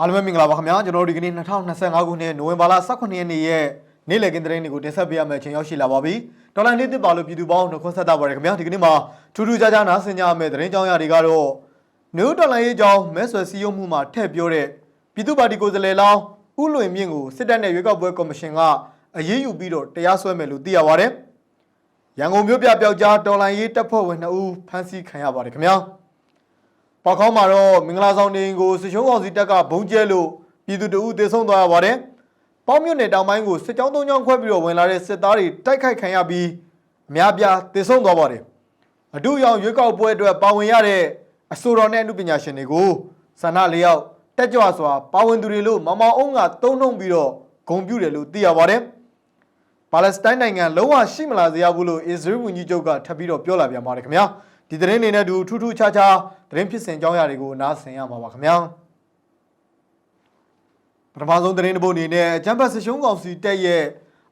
အားလုံးပဲမင်္ဂလာပါခင်ဗျာကျွန်တော်တို့ဒီကနေ့2025ခုနှစ်နိုဝင်ဘာလ18ရက်နေ့ရဲ့နေ့လည်ကင်းသတင်းတွေကိုတင်ဆက်ပေးရမယ့်အချိန်ရောက်ရှိလာပါပြီဒေါ်လာနေ့တစ်ပါလို့ပြည်သူပေါင်းနှုတ်ခွန်းဆက်တာပါတယ်ခင်ဗျာဒီကနေ့မှာထူးထူးခြားခြားနားဆင်ကြရမယ့်သတင်းကြောင်းရာတွေကတော့နယူးဒေါ်လာရေးကြောင်းမဲဆွယ်စည်းရုံးမှုမှာထည့်ပြောတဲ့ပြည်သူ့ပါတီကိုယ်စားလှယ်လောင်းဥလွင်မြင့်ကိုစစ်တပ်နဲ့ရွေးကောက်ပွဲကော်မရှင်ကအရေးယူပြီးတော့တရားစွဲမယ်လို့သိရပါတယ်ရန်ကုန်မြို့ပြပျောက်ကြားဒေါ်လာရေးတပ်ဖွဲ့ဝင်2ဦးဖမ်းဆီးခံရပါတယ်ခင်ဗျာ ပေါက်ခေါင်းမှာတော့မင်္ဂလာဆောင်နေအိမ်ကိုစစ်ချုံးကောင်စီတပ်ကဘုံကျဲလို့ပြည်သူတအုပ်သေဆုံးသွားရပါတယ်။ပေါင်းမြို့နယ်တောင်ပိုင်းကိုစစ်ကြောင်းသုံးကြောင်းခွဲပြီးတော့ဝင်လာတဲ့စစ်သားတွေတိုက်ခိုက်ခံရပြီးအများပြားသေဆုံးသွားပါတယ်။အထူးရောင်ရွေးကောက်ပွဲအတွက်ပါဝင်ရတဲ့အဆိုတော်နဲ့အမှုပညာရှင်တွေကိုဆန္ဒလေးယောက်တက်ကြွစွာပါဝင်သူတွေလို့မမောင်အောင်ကတုံးနှုံပြီးတော့ဂုံပြူတယ်လို့သိရပါတယ်။ပါလက်စတိုင်းနိုင်ငံလုံးဝရှိမလာစေရဘူးလို့အစ္စရေးဝန်ကြီးချုပ်ကထပ်ပြီးတော့ပြောလာပြန်ပါတယ်ခင်ဗျာ ဒီသတင်းတွေနဲ့အတူထူးထူးခြားခြားသတင်းဖြစ်စဉ်ကြောင်းရာတွေကိုနားဆင်ရမှာပါခင်ဗျာပထမဆုံးသတင်းတစ်ပုဒ်အနေနဲ့ဂျမ်ဘတ်ဆရှုံးကောင်စီတက်ရဲ့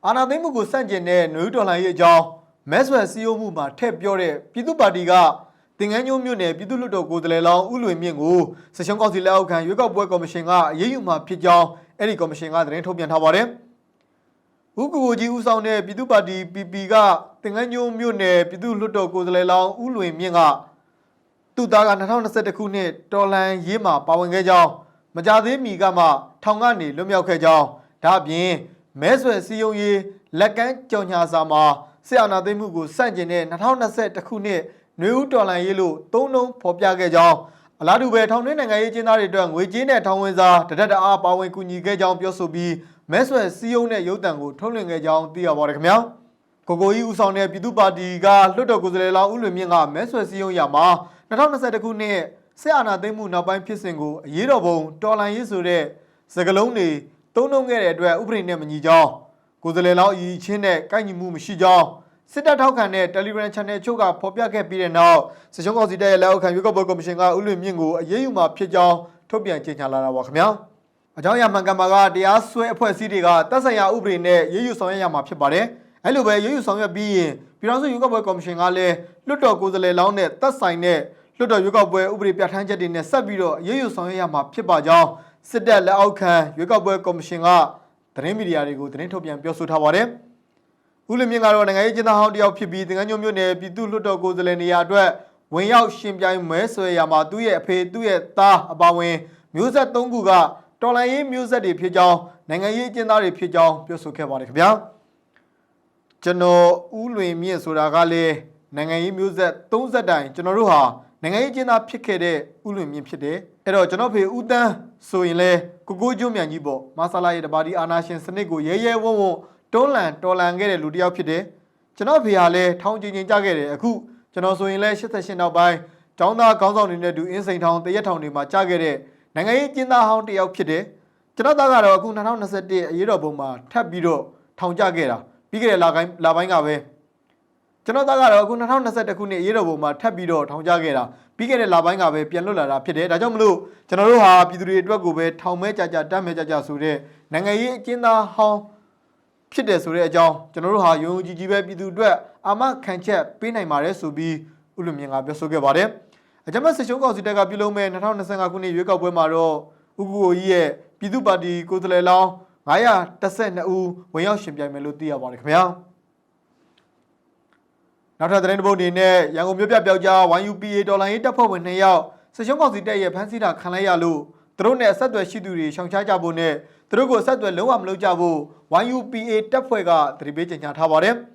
အာဏာသိမ်းမှုကိုစန့်ကျင်တဲ့နယူးဒေါ်လာရဲ့အကြောင်းမဲဆွယ်စည်းရုံးမှုမှာထည့်ပြောတဲ့ပြည်သူ့ပါတီကတင်ငန်းညိုးမြို့နယ်ပြည်သူ့လွှတ်တော်ကိုယ်စားလှယ်လောင်းဦးလွင်မြင့်ကိုဆရှုံးကောင်စီလက်အောက်ခံရွေးကောက်ပွဲကော်မရှင်ကအရေးယူမှာဖြစ်ကြောင်းအဲ့ဒီကော်မရှင်ကသတင်းထုတ်ပြန်ထားပါတယ် ဦးကိုကိုကြီးဦးဆောင်တဲ့ပြည်သူ့ပါတီ PP ကတင်ငန်းညိုးမြို့နယ်ပြည်သူ့လွှတ်တော်ကိုယ်စားလှယ်လောင်းဦးလွင်မြင့်ကသူ့သားက2021ခုနှစ်တော်လန်ရေးမှာပါဝင်ခဲ့ကြောင်းမကြသေးမီကမှထောင်ကနေလွတ်မြောက်ခဲ့ကြောင်းဒါအပြင်မဲဆွယ်စည်းရုံးရေးလက်ကမ်းကြော်ညာစာမှာစစ်အာဏာသိမ်းမှုကိုစန့်ကျင်တဲ့2021ခုနှစ်နွေဦးတော်လန်ရေးလို့သုံးလုံးဖော်ပြခဲ့ကြောင်းအလားတူပဲထောင်တွင်းနိုင်ငံရေးကျင်းသားတွေအတွက်ငွေကြေးနဲ့ထောင်ဝင်စာတရက်တအားပါဝင်ကူညီခဲ့ကြောင်းပြောဆိုပြီး မဲဆွယ်စည်းရုံးတဲ့ရုပ်တံကိုထုတ်လွှင့်ခဲ့ကြောင်းသိရပါတယ်ခင်ဗျာကိုကိုကြီးဦးဆောင်တဲ့ပြည်သူ့ပါတီကလွှတ်တော်ကိုယ်စားလှယ်လောင်းဦးလွင်မြင့်ကမဲဆွယ်စည်းရုံးရမှာ2021ခုနှစ်စစ်အာဏာသိမ်းမှုနောက်ပိုင်းဖြစ်စဉ်ကိုအရေးတော်ပုံတော်လှန်ရေးဆိုတဲ့စကားလုံးတွေသုံးနှုံခဲ့တဲ့အတွက်ဥပဒေနဲ့မညီကြောင်းကိုယ်စားလှယ်လောင်းအကြီးချင်းနဲ့ကိုက်ညီမှုမရှိကြောင်းစစ်တပ်ထောက်ခံတဲ့ Telegram Channel ချုပ်ကဖော်ပြခဲ့ပြီးတဲ့နောက်စစ်ချုံးကောင်စီတပ်ရဲ့လက်အောက်ခံရွေးကောက်ပွဲကော်မရှင်ကဥလွင်မြင့်ကိုအရေးယူမှာဖြစ်ကြောင်းထုတ်ပြန်ကြေညာလာတာပါခင်ဗျာ အကြောင်းအရာမှန်ကန်ပါကတရားစွဲအဖွဲ့အစည်းတွေကတပ်ဆိုင်ရာဥပဒေနဲ့ရေးယူဆောင်ရွက်ရမှာဖြစ်ပါတယ်အဲ့လိုပဲရေးယူဆောင်ရွက်ပြီးရင်ပြည်ထောင်စုရွေးကောက်ပွဲကော်မရှင်ကလည်းလွှတ်တော်ကိုယ်စားလှယ်လောင်းနဲ့တပ်ဆိုင်တဲ့လွှတ်တော်ရွေးကောက်ပွဲဥပဒေပြဋ္ဌာန်းချက်တွေနဲ့ဆက်ပြီးတော့ရေးယူဆောင်ရွက်ရမှာဖြစ်ပါကြောင်းစစ်တပ်လက်အောက်ခံရွေးကောက်ပွဲကော်မရှင်ကသတင်းမီဒီယာတွေကိုသတင်းထုတ်ပြန်ပြောဆိုထားပါတယ်ဦးလမြင့်ကတော့နိုင်ငံရေးကျင်းသားဟောင်းတယောက်ဖြစ်ပြီးတင်ငန်းညိုမြို့နယ်ပြည်သူ့လွှတ်တော်ကိုယ်စားလှယ်နေရာအတွက်ဝင်ရောက်ရှင်ပြိုင်မဲဆွဲရာမှာသူ့ရဲ့အဖေသူ့ရဲ့သားအပါအဝင်မျိုးဆက်၃ခုက တော်လိုင်းရေးမျိုးဆက်တွေဖြစ်ကြောင်းနိုင်ငံရေးကျင်းသားတွေဖြစ်ကြောင်းပြောဆိုခဲ့ပါတယ်ခင်ဗျာကျွန်တော်ဦးလွင်မြင့်ဆိုတာကလည်းနိုင်ငံရေးမျိုးဆက်30တိုင်ကျွန်တော်တို့ဟာနိုင်ငံရေးကျင်းသားဖြစ်ခဲ့တဲ့ဦးလွင်မြင့်ဖြစ်တယ်အဲ့တော့ကျွန်တော်ဖေဦးတန်းဆိုရင်လဲကိုကိုကျွန်းမြန်ကြီးပေါ့မဆလာရဲ့တပါတီအာနာရှင်စနစ်ကိုရဲရဲဝံ့ဝံ့တွန်းလန်တော်လန်ခဲ့တဲ့လူတစ်ယောက်ဖြစ်တယ်ကျွန်တော်ဖေဟာလည်းထောင်ကျင်ကျင်ကြခဲ့တယ်အခုကျွန်တော်ဆိုရင်လည်း88နောက်ပိုင်းကျောင်းသားခေါင်းဆောင်တွေနဲ့တူအင်းစိန်ထောင်တရက်ထောင်တွေမှာကြားခဲ့တဲ့ နိုင်ငံရေးကျင်းသားဟောင်းတစ်ယောက်ဖြစ်တယ်ကျွန်တော်သားကတော့အခု2021အရေးတော်ပုံမှာထပ်ပြီးတော့ထောင်ကျခဲ့တာပြီးခဲ့တဲ့လပိုင်းလပိုင်းကပဲကျွန်တော်သားကတော့အခု2021ခုနှစ်အရေးတော်ပုံမှာထပ်ပြီးတော့ထောင်ကျခဲ့တာပြီးခဲ့တဲ့လပိုင်းကပဲပြန်လွတ်လာတာဖြစ်တယ်ဒါကြောင့်မလို့ကျွန်တော်တို့ဟာပြည်သူတွေအတွက်ကိုပဲထောင်မဲကြကြတတ်မဲကြကြဆိုတဲ့နိုင်ငံရေးအကျဉ်းသားဟောင်းဖြစ်တယ်ဆိုတဲ့အကြောင်းကျွန်တော်တို့ဟာယုံယုံကြည်ကြည်ပဲပြည်သူအတွက်အာမခံချက်ပေးနိုင်ပါတယ်ဆိုပြီးဥလူမြင့်ကပြောဆိုခဲ့ပါတယ်။ အကြမ်းဖက်စစ်ရှုံးကောင်စီတပ်ကပြုလုပ်မဲ့2025ခုနှစ်ရွေးကောက်ပွဲမှာတော့ဥက္ကိုကြီးရဲ့ပြည်သူ့ပါတီကိုယ်စားလှယ်လောင်း912ဦးဝင်ရောက်ရှင်ပြိုင်မယ်လို့သိရပါတယ်ခင်ဗျာ။နောက်ထပ်သတင်းတစ်ပုဒ်အနေနဲ့ရန်ကုန်မြို့ပြပျောက်ကြား 1UPA ဒေါ်လာရေးတပ်ဖွဲ့ဝင်2ယောက်စစ်ရှုံးကောင်စီတပ်ရဲ့ဖမ်းဆီးတာခံလိုက်ရလို့သူတို့နဲ့အဆက်အသွယ်ရှိသူတွေရှောင်ရှားကြဖို့နဲ့သူတို့ကိုအဆက်အသွယ်လုံးဝမလုပ်ကြဖို့ 1UPA တပ်ဖွဲ့ကသတိပေးကြေညာထားပါတယ်။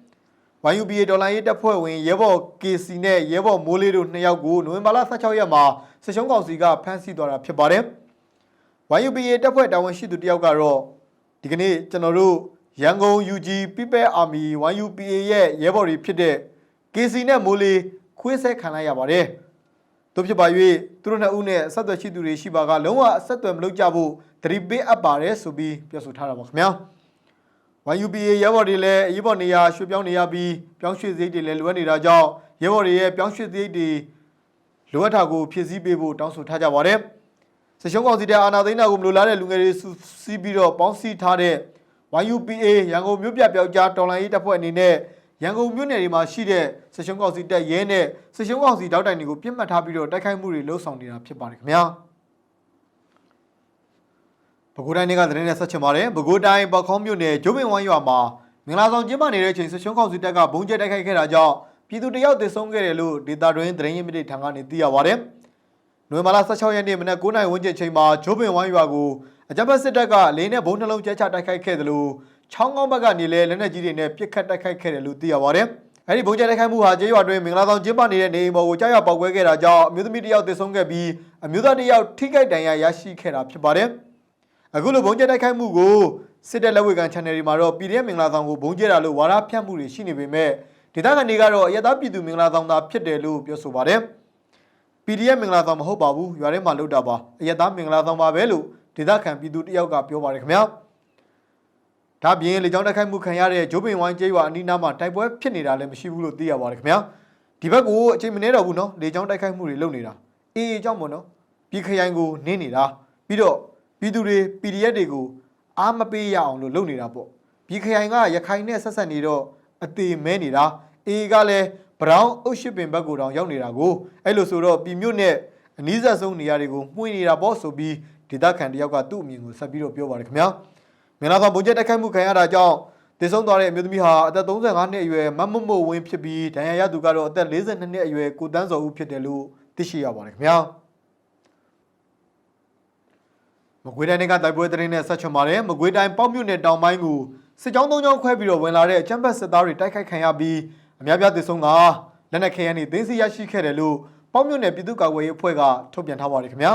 YUBA ဒေါ်လာရေးတပ်ဖွဲ့ဝင်ရဲဘော် KC နဲ့ရဲဘော်မိုးလေးတို့နှစ်ယောက်ကိုနိုဝင်ဘာလ16ရက်မှာစစ်ရှုံးကောင်စီကဖမ်းဆီးသွားတာဖြစ်ပါတယ်။ YUBA တပ်ဖွဲ့တာဝန်ရှိသူတယောက်ကတော့ဒီကနေ့ကျွန်တော်တို့ရန်ကုန် UG People Army YUPA ရဲ့ရဲဘော်တွေဖြစ်တဲ့ KC နဲ့မိုးလေးခွေးဆဲခံလိုက်ရပါတယ်။တို့ဖြစ်ပါ၍သူတို့နှစ်ဦးနဲ့အဆက်အသွယ်ရှိသူတွေရှိပါကလုံးဝအဆက်အသွယ်မလုပ်ကြဖို့သတိပေးအပ်ပါတယ်ဆိုပြီးပြောဆိုထားတာပါခင်ဗျာ။ YUPA ရဲဘော်တွေလည်းအရေးပေါ်နေရာရွှေ့ပြောင်းနေရပြီးပြောင်းရွှေ့စရိတ်တွေလည်းလိုအပ်နေတာကြောင့်ရဲဘော်တွေရဲ့ပြောင်းရွှေ့စရိတ်တွေလိုအပ်တာကိုဖြည့်ဆည်းပေးဖို့တောင်းဆိုထားကြပါတယ်။စစ်ရှုံးကောင်စီတဲ့အာဏာသိမ်းတာကိုမလိုလားတဲ့လူငယ်တွေစုစည်းပြီးတော့ပေါင်းစည်းထားတဲ့ YUPA ရန်ကုန်မြို့ပြပျောက်ကြားတော်လှန်ရေးတပ်ဖွဲ့အနေနဲ့ရန်ကုန်မြို့နယ်တွေမှာရှိတဲ့စစ်ရှုံးကောင်စီတပ်ရဲနဲ့စစ်ရှုံးကောင်စီတောက်တိုင်တွေကိုပြစ်မှတ်ထားပြီးတော့တိုက်ခိုက်မှုတွေလှုံ့ဆော်နေတာဖြစ်ပါတယ်ခင်ဗျာ။ ပဲခူးတိုင်းကသတင်းနဲ့ဆက်ချင်ပါတယ်ပဲခူးတိုင်းပခေါင်းမြို့နယ်ကျိုးပင်ဝမ်းရွာမှာမင်္ဂလာဆောင်ကျင်းပနေတဲ့အချိန်ဆက်ရှုံးခေါင်စီတပ်ကဘုံကျဲတိုက်ခိုက်ခဲ့တာကြောင့်ပြည်သူတယောက်သေဆုံးခဲ့တယ်လို့ဒေတာတွင်သတင်းရင်းမြစ်ထံကနေသိရပါတယ်။နိုဝင်ဘာလ16ရက်နေ့မနက်9:00နာရီဝန်းကျင်ချိန်မှာကျိုးပင်ဝမ်းရွာကိုအကြမ်းဖက်စစ်တပ်ကလေးနဲ့ဘုံနှလုံးကျဲချတိုက်ခိုက်ခဲ့တယ်လို့ချောင်းကောင်းဘက်ကနေလည်းလက်နက်ကြီးတွေနဲ့ပစ်ခတ်တိုက်ခိုက်ခဲ့တယ်လို့သိရပါတယ်။အဲဒီဘုံကျဲတိုက်ခိုက်မှုဟာကျေးရွာတွင်မင်္ဂလာဆောင်ကျင်းပနေတဲ့နေအိမ်ပေါ်ကိုကြားရောက်ပောက်ကွဲခဲ့တာကြောင့်အမျိုးသမီးတယောက်သေဆုံးခဲ့ပြီးအမျိုးသားတယောက်ထိခိုက်ဒဏ်ရာရရှိခဲ့တာဖြစ်ပါတယ်။ အခုလိုဘုံကျဲတိုက်ခိုက်မှုကိုစစ်တပ်လက်ဝဲကန် channel တွေမှာတော့ PDF မင်္ဂလာဆောင်ကိုဘုံကျဲတာလို့ဝါဒဖြန့်မှုတွေရှိနေပေမဲ့ဒေသခံတွေကတော့အရသာပြည်သူမင်္ဂလာဆောင်သာဖြစ်တယ်လို့ပြောဆိုပါတယ်။ PDF မင်္ဂလာဆောင်မဟုတ်ပါဘူးရွာထဲမှာလုပ်တာပါအရသာမင်္ဂလာဆောင်ပါပဲလို့ဒေသခံပြည်သူတယောက်ကပြောပါတယ်ခင်ဗျာ။ဒါပြင်လေကြောင်းတိုက်ခိုက်မှုခံရတဲ့ဂျိုးပင်ဝိုင်းကျေးရွာအနီးနားမှာတိုက်ပွဲဖြစ်နေတာလည်းမရှိဘူးလို့သိရပါတယ်ခင်ဗျာ။ဒီဘက်ကိုအချိန်မနေတော့ဘူးနော်လေကြောင်းတိုက်ခိုက်မှုတွေလုပ်နေတာအေးအေးကြောင့်ပေါ့နော်ပြည်ခရိုင်ကိုနင်းနေတာပြီးတော့ ပြည်သူတွေ PDF တွေကိုအားမပေးရအောင်လို့လုပ်နေတာပေါ့ပြည်ခရိုင်ကရခိုင်နဲ့ဆက်ဆက်နေတော့အသေးမဲနေတာအေကလည်းဘရောင်းအုပ်ရှိပင်ဘက်ကိုတောင်ရောက်နေတာကိုအဲ့လိုဆိုတော့ပြည်မြို့နဲ့အနီးဆက်ဆုံးနေရာတွေကိုမှုန်းနေတာပေါ့ဆိုပြီးဒေသခံတယောက်ကသူ့အမြင်ကိုဆက်ပြီးတော့ပြောပါတယ်ခင်ဗျာမင်္ဂလာဆောင်ဘုံကျက်တိုက်ခိုက်မှုခံရတာကြောင့်တည်ဆုံးသွားတဲ့အမျိုးသမီးဟာအသက်35နှစ်အရွယ်မမမို့ဝင်းဖြစ်ပြီးဒဏ်ရာရသူကတော့အသက်42နှစ်အရွယ်ကိုတန်းစော်ဦးဖြစ်တယ်လို့သိရှိရပါတယ်ခင်ဗျာ မကွေးတိုင်းကတိုက်ပွဲသတင်းနဲ့ဆက်ချွန်ပါတယ်မကွေးတိုင်းပေါ့မြို့နယ်တောင်ပိုင်းကိုစစ်ကြောင်းသုံးကြောင်းခွဲပြီးတော့ဝင်လာတဲ့အချမ်းဘတ်စစ်သားတွေတိုက်ခိုက်ခံရပြီးအများပြားသေဆုံးကလက်နက်ခဲယမ်းတွေသိမ်းဆည်းရရှိခဲ့တယ်လို့ပေါ့မြို့နယ်ပြည်သူ့ကာကွယ်ရေးအဖွဲ့ကထုတ်ပြန်ထားပါတယ်ခင်ဗျာ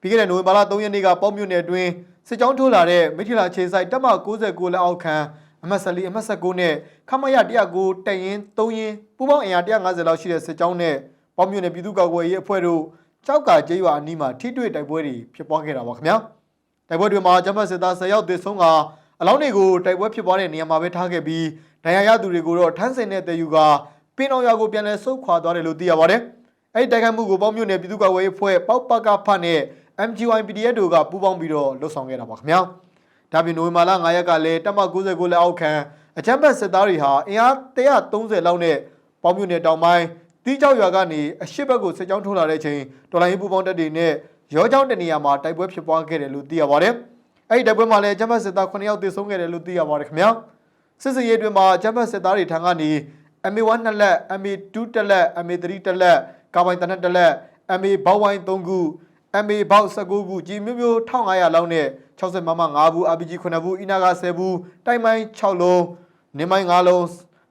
ပြီးခဲ့တဲ့နိုဝင်ဘာလ3ရက်နေ့ကပေါ့မြို့နယ်အတွင်းစစ်ကြောင်းထိုးလာတဲ့မိထီလာခြေဆိုင်တပ်မ69လက်အောက်ခံအမတ်14အမတ်19နဲ့ခမရ109တက်ရင်3ရင်ပူပေါင်းအင်အား150လောက်ရှိတဲ့စစ်ကြောင်းနဲ့ပေါ့မြို့နယ်ပြည်သူ့ကာကွယ်ရေးအဖွဲ့တို့ ကြောက်ကကျေးရွာအနီးမှာထိတွေ့တိုက်ပွဲတွေဖြစ်ပွားခဲ့တာပါခင်ဗျာတိုက်ပွဲတွေမှာဂျမတ်စစ်သား10ယောက်သေဆုံးကအလောင်းတွေကိုတိုက်ပွဲဖြစ်ပွားတဲ့နေရာမှာပဲထားခဲ့ပြီးဒဏ်ရာရသူတွေကိုတော့ထန်းစင်တဲ့တယူကပင်းအောင်ရွာကိုပြန်လည်ဆုတ်ခွာသွားတယ်လို့သိရပါတယ်။အဲဒီတိုက်ခိုက်မှုကိုပေါ့မြို့နယ်ပြည်သူ့ကာကွယ်ရေးအဖွဲ့ပေါက်ပကဖနဲ့ MGY PDF တို့ကပူးပေါင်းပြီးတော့လှုပ်ဆောင်ခဲ့တာပါခင်ဗျာ။ဒါပြင်နိုဝင်ဘာလ9ရက်ကလည်းတပ်မ69လက်အောက်ခံအချမ်းဘတ်စစ်သားတွေဟာအင်အား130လောက်နဲ့ပေါ့မြို့နယ်တောင်ပိုင်း တီးကြောက်ရွာကနေအရှိတ်ဘက်ကိုစစ်ကြောင်းထိုးလာတဲ့အချိန်တော်လိုင်းပူးပေါင်းတပ်တွေနဲ့ရောချောင်းတနေရာမှာတိုက်ပွဲဖြစ်ပွားခဲ့တယ်လို့သိရပါတယ်။အဲဒီတိုက်ပွဲမှာလည်းဂျမတ်စစ်သား9ယောက်သေဆုံးခဲ့တယ်လို့သိရပါတယ်ခင်ဗျာ။စစ်စင်ရေးအတွင်းမှာဂျမတ်စစ်သားတွေထံကနေ MA1 နှစ်လက် MA2 တစ်လက် MA3 တစ်လက်ကာပိုင်တနက်တစ်လက် MA ဘောက်ဝိုင်း3ခု MA ဘောက်19ခုကြီးမျိုးမျိုး1500လောက်နဲ့60မမ5ဘူး RPG 9ဘူးအီနာက10ဘူးတိုက်မိုင်း6လုံးနေမိုင်း5လုံး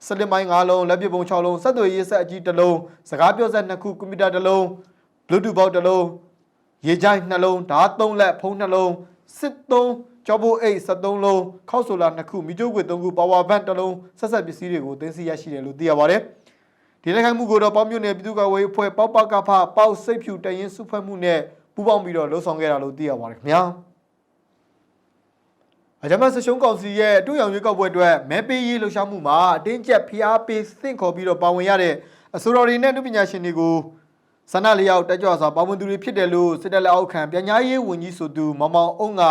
စလစ်မိုင်း5လုံးလက်ပစ်ပုံ6လုံးဆက်သွယ်ရေးဆက်အကြီး1လုံးစကားပြောဆက်2ခုကွန်ပျူတာ1လုံး Bluetooth ဘောက်1လုံးရေချိုင်း2လုံးဓာတ်3လက်ဖုန်း2လုံးစစ်3ကြောဘိုးအိတ်73လုံးခောက်ဆိုလာ2ခုမီကျိုးကွေ3ခုပါဝါဘန့်1လုံးဆက်ဆက်ပစ္စည်းတွေကိုသိမ်းဆည်းရရှိတယ်လို့သိရပါတယ်ဒီလက်ခံမှုကိုတော့ပေါမြို့နယ်ပြည်သူ့ကာကွယ်ရေးအဖွဲ့ပေါပကဖပေါစိတ်ဖြူတရင်စုဖွဲ့မှုနဲ့ပူးပေါင်းပြီးတော့လှုပ်ဆောင်ခဲ့တာလို့သိရပါတယ်ခင်ဗျာ အကြမ်းဖက်ဆရှုံးကောင်စီရဲ့အတူရောင်ရွေးကောက်ပွဲအတွက်မဲပေးရေးလှုပ်ရှားမှုမှာအတင်းကျပ်ဖိအားပေးဆင့်ခေါ်ပြီးတော့ပါဝင်ရတဲ့အဆိုတော်တွေနဲ့လူပညာရှင်တွေကိုဆန္ဒလျောက်တက်ကြွစွာပါဝင်သူတွေဖြစ်တယ်လို့စစ်တပ်လက်အောက်ခံပြန်ကြားရေးဝန်ကြီးဆိုသူမောင်မောင်အုံးက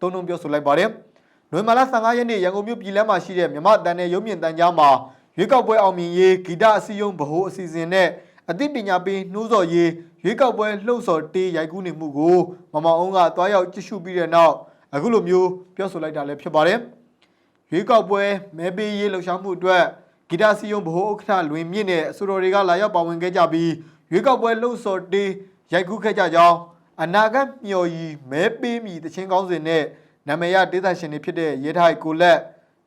တုံ့တုံပြောဆိုလိုက်ပါတယ်။နိုဝင်ဘာလ15ရက်နေ့ရန်ကုန်မြို့ပြည်လမ်းမှာရှိတဲ့မြမတန်နယ်ရုံးမြင့်တန်ကြားမှာရွေးကောက်ပွဲအောင်မြင်ရေးဂီတအစည်းအရုံးဗဟိုအစီအစဉ်နဲ့အသိပညာပေးနှိုးဆော်ရေးရွေးကောက်ပွဲလှုပ်ဆော်တေးရိုက်ကူးနေမှုကိုမောင်မောင်အုံးကတွားရောက်ကြည့်ရှုပြီးတဲ့နောက် အခုလိုမျိုးပြောဆိုလိုက်တာလည်းဖြစ်ပါတယ်။ရွေးကောက်ပွဲမဲပေးရေးလှုပ်ရှားမှုအတွက်ဂီတစီယုံဗဟိုဥက္ကဋ္ဌလွင်မြင့်နဲ့အဆိုတော်တွေကလာရောက်ပါဝင်ခဲ့ကြပြီးရွေးကောက်ပွဲလှုပ်ဆော်တေးရိုက်ကူးခဲ့ကြကြောင်းအနာဂတ်မျှော်ရည်မဲပေးမိတခြင်းကောင်းစဉ်နဲ့နာမည်ရဒေသရှင်တွေဖြစ်တဲ့ရဲထိုက်ကိုလက်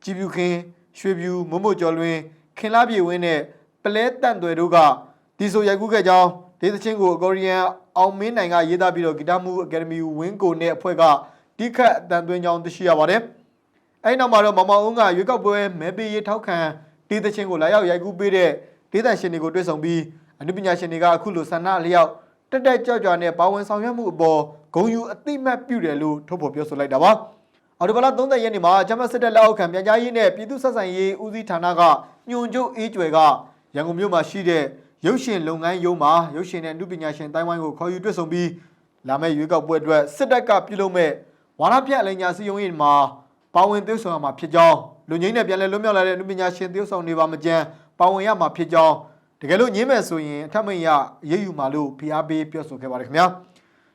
ကြည်ပြူခင်းရွှေပြူမမို့ကျော်လွင်ခင်လာပြေဝင်းနဲ့ပလဲတန့်တွေတို့ကဒီဆိုရိုက်ကူးခဲ့ကြောင်းဒေသချင်းကိုအကောရီယန်အောင်မင်းနိုင်ကရေးသားပြီးတော့ဂီတမှုအကယ်ဒမီဝင်းကိုနဲ့အဖွဲ့က တိခတ်အတန်သွင်းကြောင်းသိရှိရပါတယ်။အဲဒီနောက်မှာတော့မမောင်အုံးကရွေးကောက်ပွဲမဲပေးရေးထောက်ခံဒေသချင်းကိုလာရောက်ရိုက်ကူးပေးတဲ့ဒေသရှင်တွေကိုတွေ့ဆုံပြီးအနုပညာရှင်တွေကအခုလိုဆန္ဒအလျောက်တက်တက်ကြွကြွနဲ့ပါဝင်ဆောင်ရွက်မှုအပေါ်ဂုဏ်ယူအသိမှတ်ပြုတယ်လို့ထုတ်ဖော်ပြောဆိုလိုက်တာပါ။အော်တိုဘလာ30ရက်နေ့မှာဂျမတ်စစ်တပ်လက်အောက်ခံပြန်ကြားရေးနဲ့ပြည်သူ့ဆက်ဆံရေးဦးစီးဌာနကညွန်ချုပ်အေးကျွယ်ကရန်ကုန်မြို့မှာရှိတဲ့ရုပ်ရှင်လုပ်ငန်းရုံးမှာရုပ်ရှင်နဲ့အနုပညာရှင်တိုင်းဝိုင်းကိုခေါ်ယူတွေ့ဆုံပြီးလာမယ့်ရွေးကောက်ပွဲအတွက်စစ်တပ်ကပြုလုပ်မဲ့ ဝါရပြအလိညာစီယုံရင်မှာပါဝင်သွေးဆောင်ရမှာဖြစ်ကြောင်းလူငင်းနဲ့ပြန်လည်လွတ်မြောက်လာတဲ့အနုပညာရှင်သွေးဆောင်နေပါမကြမ်းပါဝင်ရမှာဖြစ်ကြောင်းတကယ်လို့ညင်းမဲ့ဆိုရင်အထက်မရရေးယူမှာလို့ဖိအားပေးပြောဆိုခဲ့ပါတယ်ခင်ဗျာ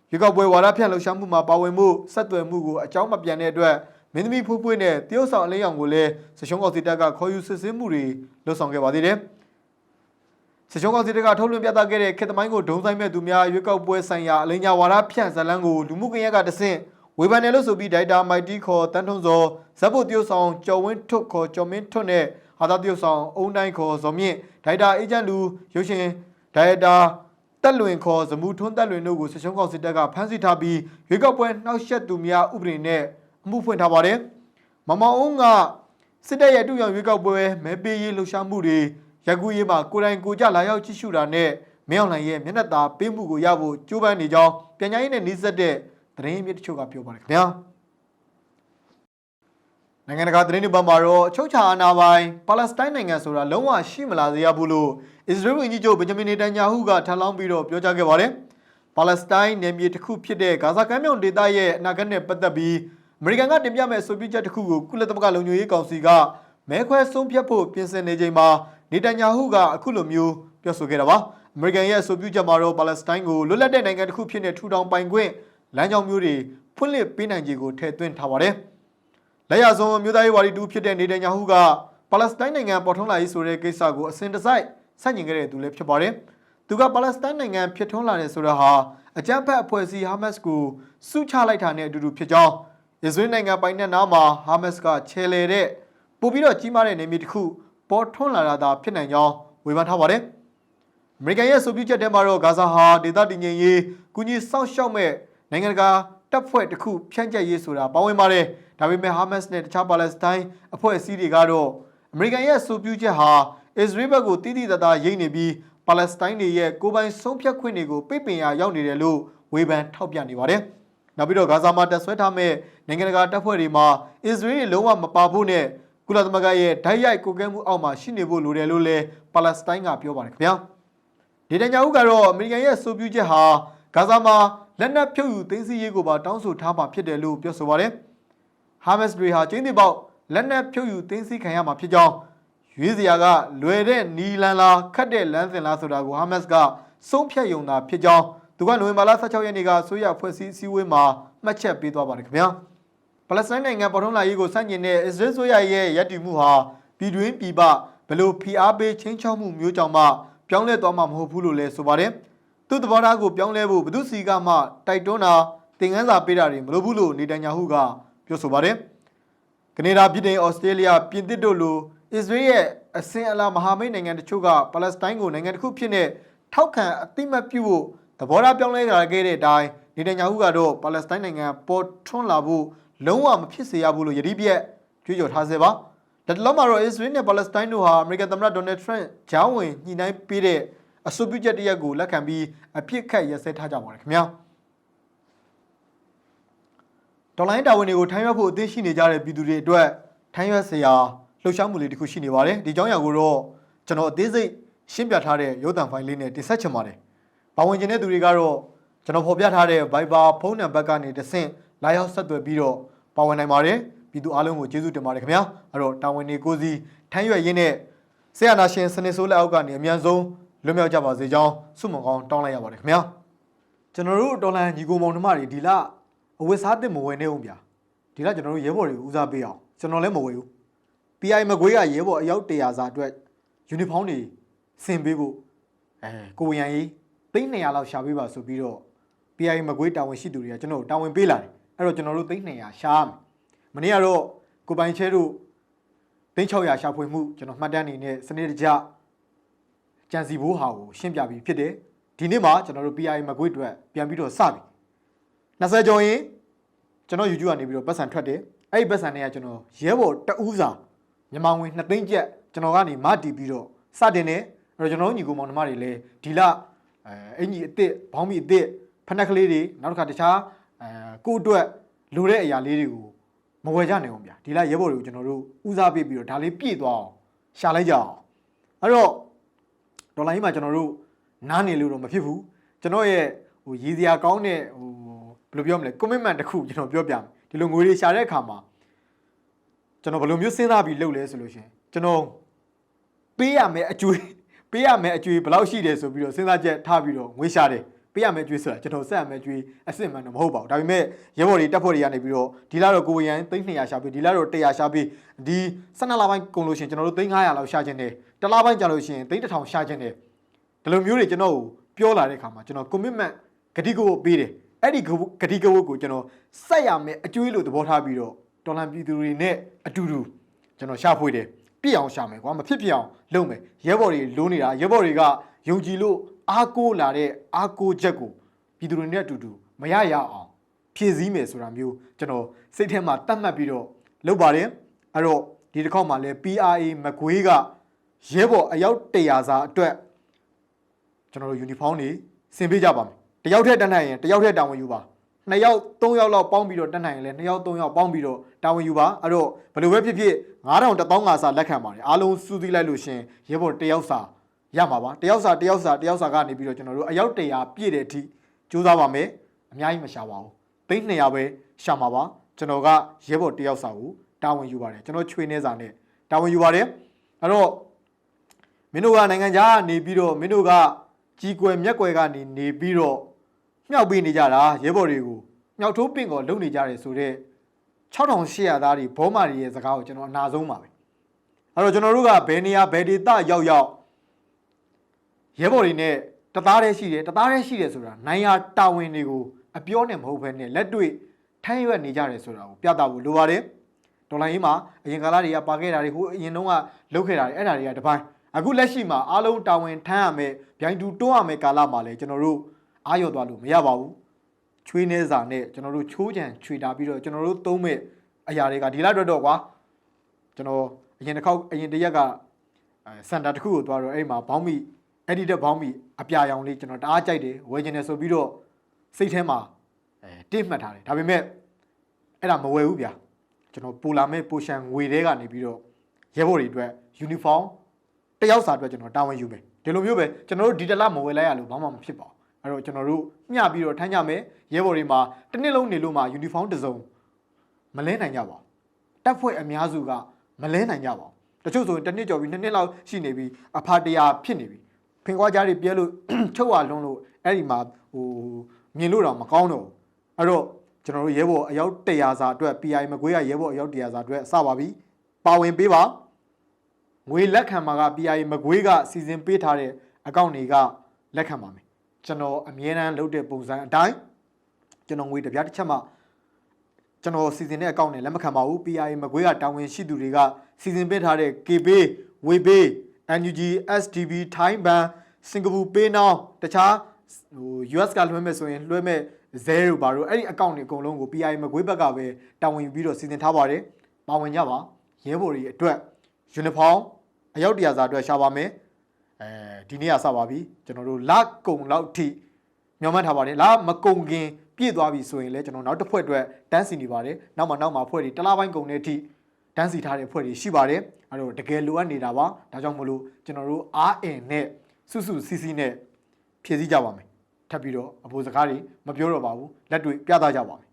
ရွေးကောက်ပွဲဝါဒဖြန့်လှုပ်ရှားမှုမှာပါဝင်မှုဆက်သွယ်မှုကိုအကြောင်းမပြန်တဲ့အတွက်မင်းသမီးဖွေးဖွေးနဲ့တရုတ်ဆောင်အလင်းရောင်ကိုလည်းစရှုံးကောက်စီတပ်ကခေါ်ယူစစ်ဆေးမှုတွေလှုပ်ဆောင်ခဲ့ပါသေးတယ်။စရှုံးကောက်စီတပ်ကထုတ်လွှင့်ပြသခဲ့တဲ့ခေတ်သမိုင်းကိုဒုံဆိုင်မဲ့သူများရွေးကောက်ပွဲဆိုင်ရာအလင်းညာဝါဒဖြန့်ဇာတ်လမ်းကိုလူမှုကွန်ရက်ကတဆင့် ဝေဖန်တယ်လို့ဆိုပြီးဒိုက်တာမိုက်တီခေါ်တန်းထုံးစောဇက်ဖို့တရုတ်ဆောင်ကျော်ဝင်းထွတ်ခေါ်ကျော်မင်းထွတ်နဲ့ဟာသာတရုတ်ဆောင်အုံတိုင်းခေါ်ဇော်မြင့်ဒိုက်တာအေဂျင့်လူရုပ်ရှင်ဒိုက်တာတက်လွင်ခေါ်ဇမူထွန်းတက်လွင်တို့ကိုစရှုံးကောင်စစ်တပ်ကဖမ်းဆီးထားပြီးရွေးကောက်ပွဲနှောက်ယှက်သူများဥပဒေနဲ့အမှုဖွင့်ထားပါတယ်။မမောင်အောင်ကစစ်တပ်ရဲ့တူရောင်ရွေးကောက်ပွဲမဲပေးရေးလှုပ်ရှားမှုတွေရက်ကူးရေးမှာကိုယ်တိုင်ကိုယ်ကြလာရောက်ကြည့်ရှုတာနဲ့မင်းအောင်လှိုင်ရဲ့မျက်နှာသာပေးမှုကိုရဖို့ကြိုးပမ်းနေကြောင်းပြန်ကြားရေးနဲ့နှိစက်တဲ့ သတင်းရင်းမြစ်တချို့ကပြောပါတယ်ခင်ဗျာ။နိုင်ငံတကာသတင်းတွေဘက်မှာတော့အချုပ်ချာအာဏာပိုင်ပါလက်စတိုင်းနိုင်ငံဆိုတာလုံးဝရှိမလာသေးရဘူးလို့အစ္စရေးဝန်ကြီးချုပ်ဗင်ဂျမင်နေတန်ညာဟုကထပ်လောင်းပြီးတော့ပြောကြားခဲ့ပါတယ်။ပါလက်စတိုင်းနယ်မြေတစ်ခုဖြစ်တဲ့ဂါဇာကမ်းမြောင်ဒေသရဲ့အနာဂတ်နဲ့ပတ်သက်ပြီးအမေရိကန်ကတင်ပြမဲ့အဆိုပြုချက်တစ်ခုကိုကုလသမဂ္ဂလုံခြုံရေးကောင်စီကမဲခွဲဆုံးဖြတ်ဖို့ပြင်ဆင်နေချိန်မှာနေတန်ညာဟုကအခုလိုမျိုးပြောဆိုခဲ့တာပါ။အမေရိကန်ရဲ့အဆိုပြုချက်မှာတော့ပါလက်စတိုင်းကိုလွတ်လပ်တဲ့နိုင်ငံတစ်ခုဖြစ်နေထူထောင်ပိုင်ခွင့် လမ်းကြောင်းမျိုးတွေဖွင့်လှစ်ပေးနိုင်ခြေကိုထည့်သွင်းထားပါတယ်။လက်ရဆုံးမြို့သားရေးဝါဒီတူဖြစ်တဲ့နေတန်ညာဟုကပါလက်စတိုင်းနိုင်ငံပေါ်ထွန်းလာရေးဆိုတဲ့ကိစ္စကိုအစဉ်တစိုက်ဆန့်ကျင်ခဲ့တဲ့သူလည်းဖြစ်ပါတယ်။သူကပါလက်စတိုင်းနိုင်ငံဖြစ်ထွန်းလာတယ်ဆိုတော့ဟာအကြမ်းဖက်အဖွဲ့အစည်းဟာမတ်စ်ကိုစုချလိုက်တာနဲ့အတူတူဖြစ်ကြောင်းအစ္စရေးနိုင်ငံပိုင်တဲ့နားမှာဟာမတ်စ်ကချဲလေတဲ့ပို့ပြီးတော့ကြီးမားတဲ့နေမြေတစ်ခုပေါ်ထွန်းလာတာသာဖြစ်နိုင်ကြောင်းဝေဖန်ထားပါတယ်။အမေရိကန်ရဲ့ဆိုပြုချက်ထဲမှာတော့ဂါဇာဟာဒေသတည်ငြိမ်ရေးကုညီစောင့်ရှောက်မဲ့ နိုင်ငံတကာတပ်ဖွဲ့တစ်ခုဖြန့်ကျက်ရေးဆိုတာပါဝင်ပါတယ်။ဒါပေမဲ့ဟာမတ်စ်နဲ့တခြားပါလက်စတိုင်းအဖွဲ့အစည်းတွေကတော့အမေရိကန်ရဲ့ဆိုပြုချက်ဟာအစ္စရေးဘက်ကိုတည်တည်တသာရိတ်နေပြီးပါလက်စတိုင်းတွေရဲ့ကိုယ်ပိုင်ဆုံးဖြတ်ခွင့်တွေကိုပိတ်ပင်ရာရောက်နေတယ်လို့ဝေဖန်ထောက်ပြနေပါတယ်။နောက်ပြီးတော့ဂါဇာမှာတပ်ဆွဲထားမဲ့နိုင်ငံတကာတပ်ဖွဲ့တွေမှာအစ္စရေးတွေလုံးဝမပါဖို့နဲ့ကုလသမဂ္ဂရဲ့ဓာတ်ရိုက်ကိုကဲမှုအောက်မှာရှိနေဖို့လိုတယ်လို့လည်းပါလက်စတိုင်းကပြောပါတယ်ခင်ဗျာ။ဒေတညာဟုကတော့အမေရိကန်ရဲ့ဆိုပြုချက်ဟာဂါဇာမှာ လက်နက်ဖြုတ်ယူသိမ်းဆည်းရေးကိုပါတောင်းဆိုထားမှာဖြစ်တယ်လို့ပြောဆိုပါတယ်။ဟာမတ်စ်တွေဟာကျင်းတိပေါက်လက်နက်ဖြုတ်ယူသိမ်းဆည်းခံရမှာဖြစ်ကြောင်းရွေးစရာကလွယ်တဲ့နီလန်လားခတ်တဲ့လမ်းစဉ်လားဆိုတာကိုဟာမတ်စ်ကဆုံးဖြတ်ယုံတာဖြစ်ကြောင်းသူကနိုဝင်ဘာလ16ရက်နေ့ကဆိုရဖွဲ့စည်းအစည်းအဝေးမှာမှတ်ချက်ပေးသွားပါတယ်ခင်ဗျာ။ပါလက်စတိုင်းနိုင်ငံပေါ်ထွန်းလာရေးကိုစန့်ကျင်တဲ့အစ္စရေးဆိုရရဲ့ရည်တည်မှုဟာပြည်တွင်းပြည်ပဘယ်လို့ဖိအားပေးချင်းချောက်မှုမျိုးကြောင့်မှပြောင်းလဲသွားမှာမဟုတ်ဘူးလို့လည်းဆိုပါတယ်။ သူ့သဘောထားကိုပြောင်းလဲဖို့ဘယ်သူစီကမှတိုက်တွန်းတာသင်ခန်းစာပေးတာတွေမလုပ်ဘူးလို့နေတန်ညာဟုကပြောဆိုပါတယ်။ကနေဒါပြည်ထောင်ဩစတြေးလျပြင်သစ်တို့လိုအစ္စရေးရဲ့အစင်အလာမဟာမိတ်နိုင်ငံတချို့ကပါလက်စတိုင်းကိုနိုင်ငံတစ်ခုဖြစ်နေထောက်ခံအသိမှတ်ပြုဖို့သဘောထားပြောင်းလဲလာခဲ့တဲ့အတိုင်းနေတန်ညာဟုကတော့ပါလက်စတိုင်းနိုင်ငံပေါ်ထွန်းလာဖို့လုံးဝမဖြစ်စေရဘူးလို့ယတိပြက်ကြွေးကြော်ထားစေပါ။ဒါတလုံးမှာတော့အစ္စရေးနဲ့ပါလက်စတိုင်းတို့ဟာအမေရိကန်သမ္မတဒေါ်နယ်ထရန့်ဂျောင်းဝင်ညှိနှိုင်းပေးတဲ့ အဆိုပြုချက်တစ်ရက်ကိုလက်ခံပြီးအပြစ်ခတ်ရက်စဲထားကြပါတယ်ခင်ဗျာ။ဒေါ်လာရင်းတာဝန်တွေကိုထိုင်းရွက်ဖို့အသင့်ရှိနေကြတဲ့ပြည်သူတွေအတွက်ထိုင်းရွက်စရာလှုပ်ရှားမှုလေးတစ်ခုရှိနေပါတယ်။ဒီကြောင်းအရာကိုတော့ကျွန်တော်အသေးစိတ်ရှင်းပြထားတဲ့ရုပ်သံဖိုင်လေးနဲ့တင်ဆက်ချင်ပါတယ်။ပါဝင်ခြင်းတဲ့သူတွေကတော့ကျွန်တော်ဖော်ပြထားတဲ့ Viber ဖုန်းနံပါတ်ကနေတဆင့်လာရောက်ဆက်သွယ်ပြီးတော့ပါဝင်နိုင်ပါတယ်။ပြည်သူအားလုံးကိုကျေးဇူးတင်ပါတယ်ခင်ဗျာ။အဲ့တော့တာဝန်တွေကိုစီထိုင်းရွက်ရင်းနဲ့ဆရာနာရှင်စနစ်ဆိုးလက်အောက်ကနေအမြန်ဆုံး လွတ်မြောက်ကြပါစေကြောင်းဆုမွန်ကောင်းတောင်းလိုက်ရပါတယ်ခင်ဗျာ။ကျွန်တော်တို့တော်လန်ညီကိုမောင်နှမတွေဒီလအဝတ်စားသစ်မဝယ်နေအောင်ဗျာ။ဒီလကျွန်တော်တို့ရဲဘော်တွေကိုဦးစားပေးအောင်ကျွန်တော်လည်းမဝယ်ဘူး။ PI မကွေးကရဲဘော်အယောက်100စာအတွက်ယူနီဖောင်းတွေဆင်ပေးဖို့အဲကိုဝင်ရန်ကြီးသိန်း200လောက်ရှာပေးပါဆိုပြီးတော့ PI မကွေးတာဝန်ရှိသူတွေကကျွန်တော်တို့တာဝန်ပေးလာတယ်အဲ့တော့ကျွန်တော်တို့သိန်း200ရှာရမယ်မနေ့ကတော့ကိုပိုင်ချဲတို့သိန်း600ရှာဖွေမှုကျွန်တော်မှတ်တမ်းအနေနဲ့စနစ်တကျ ကြံစီဖို့ဟာကိုရှင်းပြပြီးဖြစ်တယ်ဒီနေ့မှာကျွန်တော်တို့ PI မကွေးအတွက်ပြန်ပြီးတော့စပြီ20ကျော်ရင်ကျွန်တော် YouTube ကနေပြီးတော့ပတ်စံထွက်တယ်အဲ့ဒီပတ်စံတွေကကျွန်တော်ရဲဘော်တဦးစာမြန်မာငွေ2သိန်းကျပ်ကျွန်တော်ကနေမတီးပြီးတော့စတင်တယ်အဲ့တော့ကျွန်တော်တို့ညီကိုမောင်နှမတွေလည်းဒီလအဲအင်ကြီးအစ်စ်ဘောင်းမီအစ်စ်ဖက်နှက်ကလေးတွေနောက်တစ်ခါတခြားအဲကိုယ့်အတွက်လိုတဲ့အရာလေးတွေကိုမဝယ်ကြနိုင်အောင်ဗျာဒီလရဲဘော်တွေကိုကျွန်တော်တို့ဦးစားပေးပြီးတော့ဒါလေးပြည့်သွားအောင်ရှာလိုက်ကြအောင်အဲ့တော့ ဒေါ်လာကြီးမှာကျွန်တော်တို့နားနေလို့တော့မဖြစ်ဘူးကျွန်တော်ရဲ့ဟိုရည်စရာကောင်းတဲ့ဟိုဘယ်လိုပြောမလဲ commitment တစ်ခုကျွန်တော်ပြောပြမယ်ဒီလိုငွေတွေရှာတဲ့အခါမှာကျွန်တော်ဘယ်လိုမျိုးစဉ်းစားပြီးလုပ်လဲဆိုလို့ရှရင်ကျွန်တော်ပေးရမယ်အကျွေးပေးရမယ်အကျွေးဘယ်လောက်ရှိတယ်ဆိုပြီးတော့စဉ်းစားချက်ထားပြီးတော့ငွေရှာတယ်ပေးရမယ်ကြွေးဆိုတာကျွန်တော်ဆက်ရမယ်ကြွေးအစ်စ်မှန်တော့မဟုတ်ပါဘူးဒါပေမဲ့ရဲဘော်တွေတပ်ဖွဲ့တွေကနေပြီးတော့ဒီလာတော့ကိုဝေယံသိန်း200ရှာပြီးဒီလာတော့100ရှာပြီးဒီ12လပိုင်းကုန်လို့ရှိရင်ကျွန်တော်တို့သိန်း900လောက်ရှာခြင်းတယ် တစ်လပိုင်းကြာလို့ရှိရင်သိန်း1000ရှာခြင်းတယ်ဒီလိုမျိုးတွေကျွန်တော်ကိုပြောလာတဲ့အခါမှာကျွန်တော် commitment ဂတိကဝတ်ပေးတယ်အဲ့ဒီဂတိကဝတ်ကိုကျွန်တော်ဆက်ရမယ်အကျွေးလို့သဘောထားပြီးတော့တော်လန်ပြည်သူတွေနဲ့အတူတူကျွန်တော်ရှာဖွေတယ်ပြည့်အောင်ရှာမယ်ကွာမဖြစ်ဖြစ်အောင်လုပ်မယ်ရဲဘော်တွေလိုးနေတာရဲဘော်တွေကယုံကြည်လို့အားကိုးလာတဲ့အားကိုးချက်ကိုပြည်သူတွေနဲ့အတူတူမရရအောင်ဖြည့်ဆည်းမယ်ဆိုတာမျိုးကျွန်တော်စိတ်ထဲမှာတတ်မှတ်ပြီးတော့လုပ်ပါတယ်အဲ့တော့ဒီတစ်ခေါက်မှာလဲ PRA မကွေးက ရဲဘော်အယောက်100စာအတွက်ကျွန်တော်တို့ uniform တွေဆင်ပေးကြပါမယ်တယောက်ထက်တက်နိုင်ရင်တယောက်ထက်တာဝန်ယူပါနှစ်ယောက်သုံးယောက်လောက်ပေါင်းပြီးတော့တက်နိုင်ရင်လည်းနှစ်ယောက်သုံးယောက်ပေါင်းပြီးတော့တာဝန်ယူပါအဲ့တော့ဘယ်လိုပဲဖြစ်ဖြစ်9000 1000ငါစာလက်ခံပါတယ်အားလုံးစုစည်းလိုက်လို့ရှင်ရဲဘော်တယောက်စာရမှာပါတယောက်စာတယောက်စာတယောက်စာကနေပြီးတော့ကျွန်တော်တို့အယောက်100ပြည့်တဲ့အထိကြိုးစားပါမယ်အများကြီးမရှာပါဘူးသိန်း200ပဲရှာမှာပါကျွန်တော်ကရဲဘော်တယောက်စာကိုတာဝန်ယူပါတယ်ကျွန်တော်ချွေနေစာနဲ့တာဝန်ယူပါတယ်အဲ့တော့ မင်းတို့ကနိုင်ငံခြားကနေပြီးတော့မင်းတို့ကကြီးကွယ်မျက်ကွယ်ကနေနေပြီးတော့မြောက်ပေးနေကြတာရဲဘော်တွေကိုမြောက်ထိုးပင့်ကောလုံနေကြတယ်ဆိုတော့6800သားတွေဘောမာတွေရဲ့စကားကိုကျွန်တော်အနာဆုံးပါပဲအဲ့တော့ကျွန်တော်တို့ကဘယ်နေရာဘယ်ဒေသရောက်ရောက်ရဲဘော်တွေနဲ့တသားတည်းရှိတယ်တသားတည်းရှိတယ်ဆိုတာနိုင်ရာတာဝန်တွေကိုအပြောနဲ့မဟုတ်ဘဲနဲ့လက်တွေ့ထမ်းရွက်နေကြတယ်ဆိုတာကိုပြသဖို့လိုပါတယ်ဒေါ်လာရင်းမှာအရင်ကာလတွေကပါခဲ့တာတွေဟိုအရင်တုန်းကလုပ်ခဲ့တာတွေအဲ့ဒါတွေကတပိုင်း အခုလက်ရှိမှာအားလုံးတာဝန်ထမ်းရမယ်ဗျိုင်းတူတွန်းရမယ်ကာလမှာလည်းကျွန်တော်တို့အားရသွားလို့မရပါဘူးချွေးနေစာနဲ့ကျွန်တော်တို့ချိုးချံချွေတာပြီးတော့ကျွန်တော်တို့သုံးမဲ့အရာတွေကဒီလောက်တော့တော့ကွာကျွန်တော်အရင်တစ်ခေါက်အရင်တစ်ရက်ကအဲစင်တာတစ်ခုကိုသွားတော့အဲ့မှာဘောင်းမီအဲ့ဒီတက်ဘောင်းမီအပြာရောင်လေးကျွန်တော်တအားကြိုက်တယ်ဝယ်ကျင်တယ်ဆိုပြီးတော့စိတ်ထဲမှာအဲတင့်မှတ်ထားတယ်ဒါပေမဲ့အဲ့ဒါမဝယ်ဘူးဗျာကျွန်တော်ပူလာမဲ့ပိုရှန်ငွေတွေကနေပြီးတော့ရဲဘော်တွေအတွက် uniform တယောက်စာအတွက်ကျွန်တော်တာဝန်ယူမယ်ဒီလိုမျိုးပဲကျွန်တော်တို့ဒီတလမဝယ်လိုက်ရလို့ဘာမှမဖြစ်ပါဘူးအဲ့တော့ကျွန်တော်တို့မျှပြီးတော့ထမ်းကြမယ်ရဲဘော်တွေမှာတစ်နှစ်လုံးနေလို့မှ uniform တစ်စုံမလဲနိုင်ကြပါဘူးတက်ဖွဲ့အများစုကမလဲနိုင်ကြပါဘူးတချို့ဆိုရင်တစ်နှစ်ကျော်ပြီးနှစ်နှစ်လောက်ရှိနေပြီးအဖာတရာဖြစ်နေပြီဖင်ကွားကြားတွေပြဲလို့ချုပ်ဝလွန်းလို့အဲ့ဒီမှာဟိုမြင်လို့တော့မကောင်းတော့ဘူးအဲ့တော့ကျွန်တော်တို့ရဲဘော်အယောက်100စာအတွက် PI မကွေးရရဲဘော်အယောက်100စာအတွက်စပါပြီပါဝင်ပေးပါ ငွေလက်ခံမှာက PI မကွေးကစီစဉ်ပေးထားတဲ့အကောင့်တွေကလက်ခံပါမယ်ကျွန်တော်အမြဲတမ်းလုပ်တဲ့ပုံစံအတိုင်းကျွန်တော်ငွေတစ်ပြားတစ်ချက်မှကျွန်တော်စီစဉ်တဲ့အကောင့်နဲ့လက်မခံပါဘူး PI မကွေးကတာဝန်ရှိသူတွေကစီစဉ်ပေးထားတဲ့ KB Waypay NUG SDB Thai Bank စင်ကာပူ Pay Now တခြားဟို US ကလွှဲမဲ့ဆိုရင်လွှဲမဲ့0ဘာလို့အဲ့ဒီအကောင့်တွေအကုန်လုံးကို PI မကွေးဘက်ကပဲတာဝန်ယူပြီးတော့စီစဉ်ထားပါတယ်ပါဝင်ကြပါရဲဘော်တွေအတွက် uniform အယောက်တရာစာအတွက်ရှာပါမယ်အဲဒီနေ့ကစပါပြီကျွန်တော်တို့လကုံလောက်ထိမျှော်မှန်းထားပါတယ်လမကုံခင်ပြည့်သွားပြီဆိုရင်လည်းကျွန်တော်နောက်တစ်ဖွဲ့အတွက်တန်းစီနေပါတယ်နောက်မှနောက်မှဖွဲ့တွေတလားပိုင်းကုံတဲ့အထိတန်းစီထားတဲ့ဖွဲ့တွေရှိပါတယ်အဲ့တော့တကယ်လိုအပ်နေတာပါဒါကြောင့်မလို့ကျွန်တော်တို့အားအင်နဲ့စုစုစီစီနဲ့ဖြည့်ဆည်းကြပါမယ်ထပ်ပြီးတော့အဖို့စကားတွေမပြောတော့ပါဘူးလက်တွေ့ပြသကြပါမယ်